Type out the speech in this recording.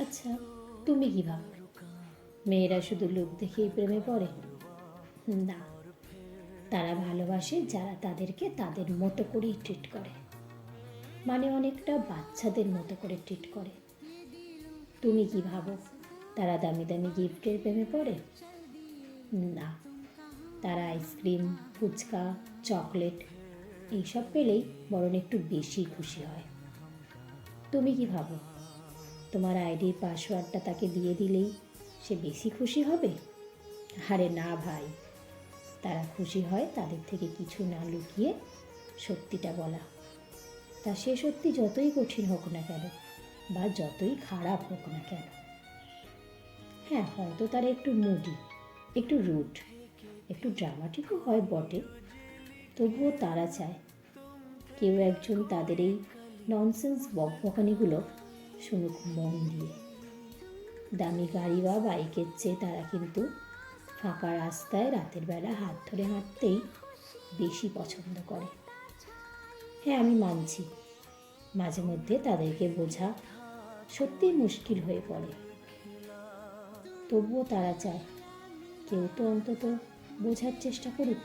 আচ্ছা তুমি কি ভাবো? মেয়েরা শুধু লোক দেখেই প্রেমে পড়ে? না। তারা ভালোবাসে যারা তাদেরকে তাদের মতো করেই ট্রিট করে। মানে অনেকটা বাচ্চাদের মতো করে ট্রিট করে। তুমি কি ভাবো, তারা দামি দামি গিফটের প্রেমে পড়ে? না। তারা আইসক্রিম ফুচকা চকলেট এইসব পেলেই বরং একটু বেশি খুশি হয়। তুমি কি ভাবো? তোমার আইডির পাসওয়ার্ডটা তাকে দিয়ে দিলেই সে বেশি খুশি হবে? আরে না ভাই, তারা খুশি হয় তাদের থেকে কিছু না লুকিয়ে সত্যিটা বলা। তা সে সত্যি যতই কঠিন হোক না কেন বা যতই খারাপ হোক না কেন। হ্যাঁ হয়তো তারা একটু মুডি, একটু রুট, একটু ড্রামাটিকও হয় বটে। তবুও তারা চায় কেউ একজন তাদের এই ননসেন্স বকবকানিগুলো শুনুক মন দিয়ে। দামি গাড়ি বা বাইকের চেয়ে তারা কিন্তু ফাঁকা রাস্তায় রাতের বেলা হাত ধরে হাঁটতেই বেশি পছন্দ করে। হ্যাঁ আমি মানছি। মাঝে মধ্যে তাদেরকে বোঝা সত্যিই মুশকিল হয়ে পড়ে। তবুও তারা চায়, কেউ তো অন্তত বোঝার চেষ্টা করুক।